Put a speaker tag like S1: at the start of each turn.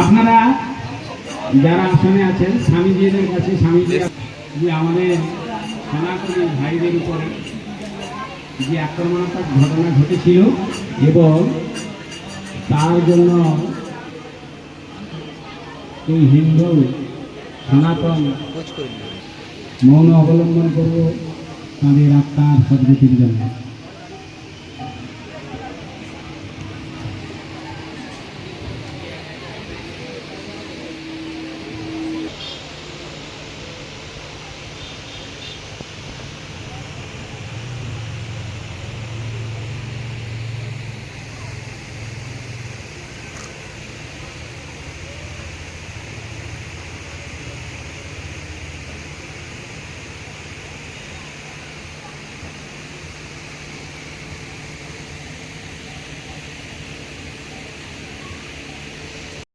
S1: আপনারা যারা আসনে আছেন স্বামীজিদের কাছে স্বামীজি যে আমাদের সনাতনী ভাইদের উপরে যে আক্রমণাত্মক ঘটনা ঘটেছিল এবং তার জন্য এই হিন্দু সনাতন মৌন অবলম্বন করব তাদের আত্মার সদ্গতির জন্য।